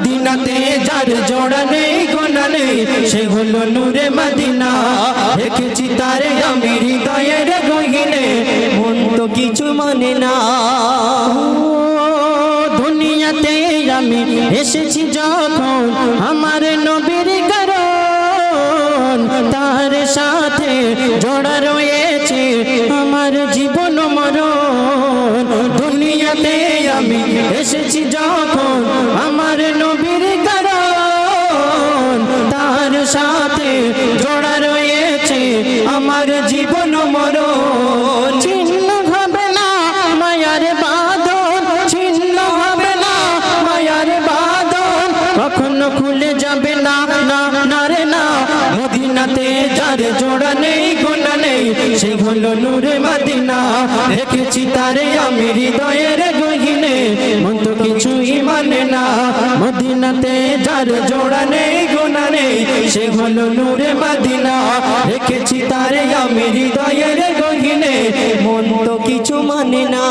মদিনাতে যার জোড়া নেই, গোনা নেই, সে নূরে মদিনা। দেখেছি তারে আমি হৃদয়ের গহিনে, মন তো কিছু মানে না। দুনিয়াতে আমি এসেছি যখন আমার নবীর কারণ, তার সাথে জোড়া রয়েছে আমার জীবন। আমি এসেছি যখন আমার নবীর কারণ, তার সাথে জোড়া রয়েছে আমার জীবন মরণ। খুলে যাবে না না রে না। মদিনাতে যার জোড়া নেই, গোনা নেই, সে হলো নূরে মদিনা। দেখেছি তারে আমি হৃদয়ের গহিনে মদিনাতে যার জোড়া নেই গোনা নেই, সে হলো নূরে মদিনা। রেখেছি তারে আমি হৃদয়ের গহিনে, মন তো কিছু মানে না।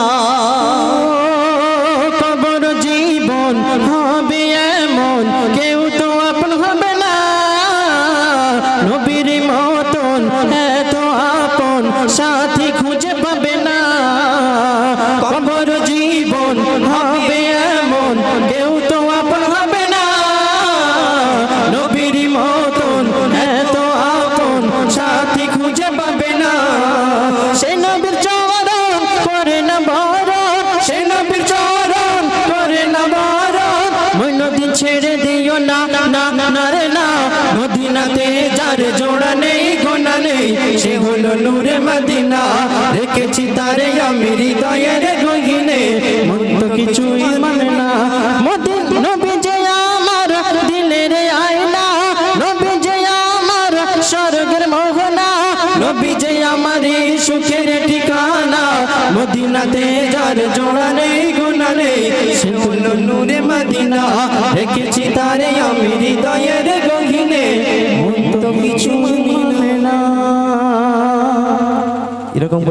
কবর জীবন হবে এমন, কেউ তো আপন হবে না। নবীর মতন এত আপন, সাথী খুঁজে পাবে না। কবর জীবন করে না বরণ সে করে না বরণ মই নদী ছেড়ে দিও না না না রে না। যার জোড়া নেই গোনা নেই, সে হলো নূরে মদিনা। রেখেছি তারে আমি হৃদয়ের গহিনে কিছুই মানে না। আমার সুখের ঠিকানা। মদিনাতে যার জোড়া নেই, গুণা নেই, সে হলো নূরে মদিনা। রেখেছি তারে আমি হৃদয়ের গহিনে, মন তো কিছু না। এরকম